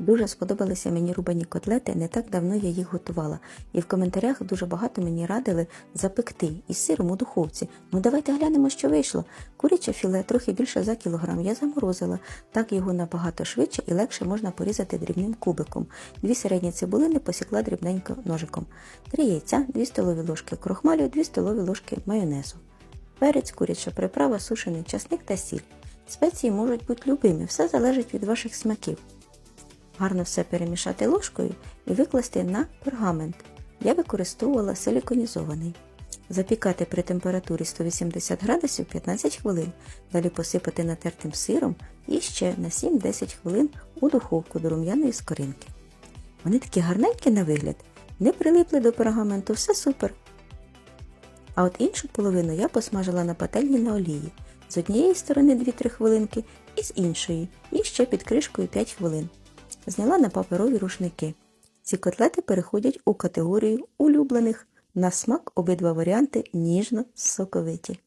Дуже сподобалися мені рубані котлети, не так давно я їх готувала. І в коментарях дуже багато мені радили запекти із сиром у духовці. Ну давайте глянемо, що вийшло. Куряче філе трохи більше за кілограм я заморозила. Так його набагато швидше і легше можна порізати дрібним кубиком. Дві середні цибулини посікла дрібненько ножиком. Три яйця, 2 столові ложки крохмалю, 2 столові ложки майонезу. Перець, куряча приправа, сушений часник та сіль. Спеції можуть бути любими, все залежить від ваших смаків. Гарно все перемішати ложкою і викласти на пергамент. Я використовувала силіконізований. Запікати при температурі 180 градусів 15 хвилин. Далі посипати натертим сиром і ще на 7-10 хвилин у духовку до рум'яної скоринки. Вони такі гарненькі на вигляд, не прилипли до пергаменту, все супер. А от іншу половину я посмажила на пательні на олії. З однієї сторони 2-3 хвилинки і з іншої, і ще під кришкою 5 хвилин. Зняла на паперові рушники. Ці котлети переходять у категорію улюблених. На смак обидва варіанти ніжно соковиті.